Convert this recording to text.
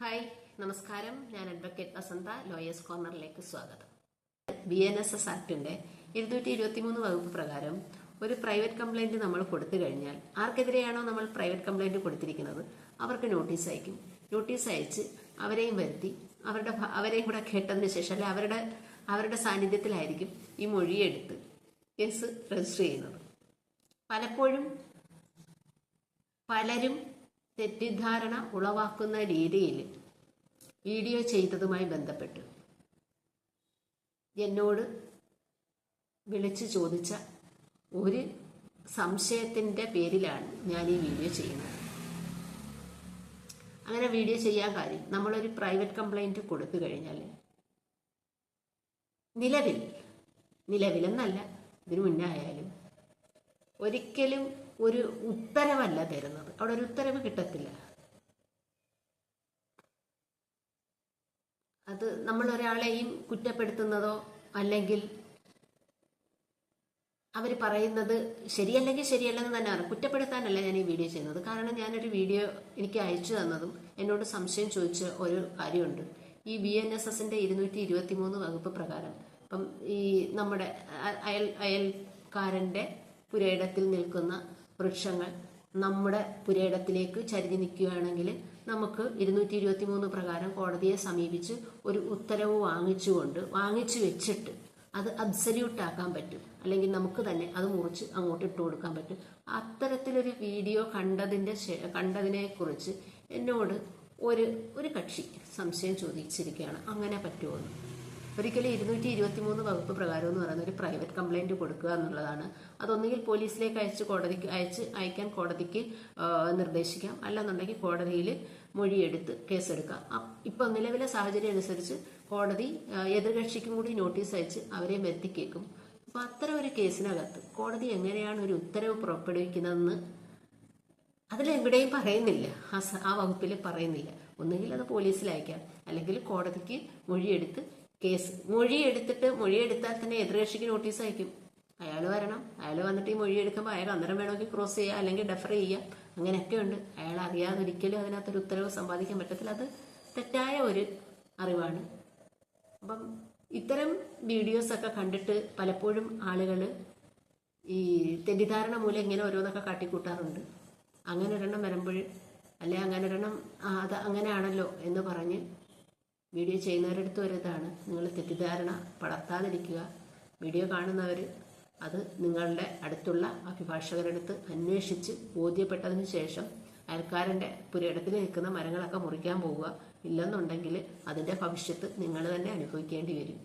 Hi നമസ്കാരം. ഞാൻ advocate വസന്ത lawyers കോർണറിലേക്ക് സ്വാഗതം. ബി എൻ എസ് എസ് ആക്ടിന്റെ ഇരുന്നൂറ്റി ഇരുപത്തി മൂന്ന് വകുപ്പ് പ്രകാരം ഒരു പ്രൈവറ്റ് കംപ്ലൈന്റ് നമ്മൾ കൊടുത്തു കഴിഞ്ഞാൽ ആർക്കെതിരെയാണോ നമ്മൾ പ്രൈവറ്റ് കംപ്ലൈന്റ് കൊടുത്തിരിക്കുന്നത്? അവർക്ക് നോട്ടീസ് അയക്കും. നോട്ടീസ് അയച്ച് അവരെയും വരുത്തി അവരുടെ അവരെയും കൂടെ കേട്ടതിന് ശേഷം അല്ലെ അവരുടെ അവരുടെ സാന്നിധ്യത്തിലായിരിക്കും ഈ മൊഴിയെടുത്ത് കേസ് രജിസ്റ്റർ ചെയ്യുന്നത്. പലപ്പോഴും പലരും തെറ്റിദ്ധാരണ ഉളവാക്കുന്ന രീതിയിൽ വീഡിയോ ചെയ്തതുമായി ബന്ധപ്പെട്ട്. എന്നോട് വിളിച്ചു ചോദിച്ച ഒരു സംശയത്തിന്റെ പേരിലാണ് ഞാൻ ഈ വീഡിയോ ചെയ്യുന്നത്. അങ്ങനെ വീഡിയോ ചെയ്യാൻ കാര്യം നമ്മളൊരു പ്രൈവറ്റ് കംപ്ലൈന്റ് കൊടുത്തു കഴിഞ്ഞാൽ നിലവിൽ നിലവിലെന്നല്ല ഇതിനു മുന്നേ ആയാലും ഒരിക്കലും ഒരു ഉത്തരവല്ല തരുന്നത്. അവിടെ ഒരു ഉത്തരവ് കിട്ടത്തില്ല. അത് നമ്മൾ ഒരാളെയും കുറ്റപ്പെടുത്തുന്നതോ അല്ലെങ്കിൽ അവർ പറയുന്നത് ശരിയല്ലെങ്കിൽ ശരിയല്ലെന്ന് തന്നെയാണ്. കുറ്റപ്പെടുത്താനല്ല ഞാൻ ഈ വീഡിയോ ചെയ്യുന്നത്. കാരണം ഞാനൊരു വീഡിയോ എനിക്ക് അയച്ചു തന്നതും എന്നോട് സംശയം ചോദിച്ച ഒരു കാര്യമുണ്ട്. ഈ ബി എൻ എസ് എസിന്റെ ഇരുന്നൂറ്റി ഇരുപത്തി മൂന്ന് വകുപ്പ് പ്രകാരം ഇപ്പം ഈ നമ്മുടെ അയൽ അയൽക്കാരന്റെ പുരയിടത്തിൽ നിൽക്കുന്ന വൃക്ഷങ്ങൾ നമ്മുടെ പുരയിടത്തിലേക്ക് ചരിഞ്ഞു നിൽക്കുകയാണെങ്കിൽ നമുക്ക് ഇരുന്നൂറ്റി ഇരുപത്തി മൂന്ന് പ്രകാരം കോടതിയെ സമീപിച്ച് ഒരു ഉത്തരവ് വാങ്ങിച്ചുകൊണ്ട് വാങ്ങിച്ചു വെച്ചിട്ട് അത് അബ്സല്യൂട്ട് ആക്കാൻ പറ്റും. അല്ലെങ്കിൽ നമുക്ക് തന്നെ അത് മുറിച്ച് അങ്ങോട്ട് ഇട്ട് കൊടുക്കാൻ പറ്റും. അത്തരത്തിലൊരു വീഡിയോ കണ്ടതിന്റെ കണ്ടതിനെക്കുറിച്ച് എന്നോട് ഒരു ഒരു കക്ഷി സംശയം ചോദിച്ചിരിക്കുകയാണ്. അങ്ങനെ പറ്റുമോ ഒരിക്കലും ഇരുന്നൂറ്റി ഇരുപത്തി മൂന്ന് വകുപ്പ് പ്രകാരം എന്ന് പറയുന്ന ഒരു പ്രൈവറ്റ് കംപ്ലൈന്റ് കൊടുക്കുക എന്നുള്ളതാണ്. അതൊന്നുകിൽ പോലീസിലേക്ക് അയച്ച് കോടതിക്ക് അയച്ച് അയക്കാൻ കോടതിക്ക് നിർദ്ദേശിക്കാം. അല്ലെന്നുണ്ടെങ്കിൽ കോടതിയിൽ മൊഴിയെടുത്ത് കേസെടുക്കാം. ഇപ്പൊ നിലവിലെ സാഹചര്യം അനുസരിച്ച് കോടതി എതിർകക്ഷിക്കും കൂടി നോട്ടീസ് അയച്ച് അവരെ വരുത്തി കേൾക്കും അപ്പൊ അത്തരം ഒരു കേസിനകത്ത് കോടതി എങ്ങനെയാണ് ഒരു ഉത്തരവ് പുറപ്പെടുവിക്കുന്നതെന്ന് അതിലെവിടെയും പറയുന്നില്ല. ആ വകുപ്പിൽ പറയുന്നില്ല. ഒന്നുകിൽ അത് പോലീസിൽ അയക്കാം. അല്ലെങ്കിൽ കോടതിക്ക് മൊഴിയെടുത്ത് കേസ്. മൊഴി എടുത്തിട്ട് മൊഴി എടുത്താൽ തന്നെ എതിർകക്ഷിക്ക് നോട്ടീസ് അയക്കും. അയാൾ വരണം. അയാൾ വന്നിട്ട് ഈ മൊഴി എടുക്കുമ്പോൾ അയാൾ അന്നേരം വേണമെങ്കിൽ ക്രോസ് ചെയ്യുക അല്ലെങ്കിൽ ഡെഫർ ചെയ്യുക. അങ്ങനെയൊക്കെ ഉണ്ട്. അയാൾ അറിയാതെ ഒരിക്കലും അതിനകത്തൊരു ഉത്തരവ് സമ്പാദിക്കാൻ പറ്റത്തില്ല. അത് തെറ്റായ ഒരു അറിവാണ്. അപ്പം ഇത്തരം വീഡിയോസ് ഒക്കെ കണ്ടിട്ട് പലപ്പോഴും ആളുകൾ ഈ തെറ്റിദ്ധാരണ മൂലം ഇങ്ങനെ ഓരോന്നൊക്കെ കാട്ടിക്കൂട്ടാറുണ്ട്. അങ്ങനെ ഒരെണ്ണം വരുമ്പോൾ അല്ലെ അങ്ങനെ ഒരെണ്ണം അത് അങ്ങനെയാണല്ലോ എന്ന് പറഞ്ഞ് വീഡിയോ ചെയ്യുന്നവരടുത്ത് ഇതാണ്. നിങ്ങൾ തെറ്റിദ്ധാരണ പടർത്താതിരിക്കുക. വീഡിയോ കാണുന്നവർ അത് നിങ്ങളുടെ അടുത്തുള്ള അഭിഭാഷകരടുത്ത് അന്വേഷിച്ച് ബോധ്യപ്പെട്ടതിന് ശേഷം അയൽക്കാരന്റെ പുരയിടത്തിൽ നിൽക്കുന്ന മരങ്ങളൊക്കെ മുറിക്കാൻ പോവുക. ഇല്ലെന്നുണ്ടെങ്കിൽ അതിന്റെ ഭവിഷ്യത്ത് നിങ്ങൾ തന്നെ അനുഭവിക്കേണ്ടി വരും.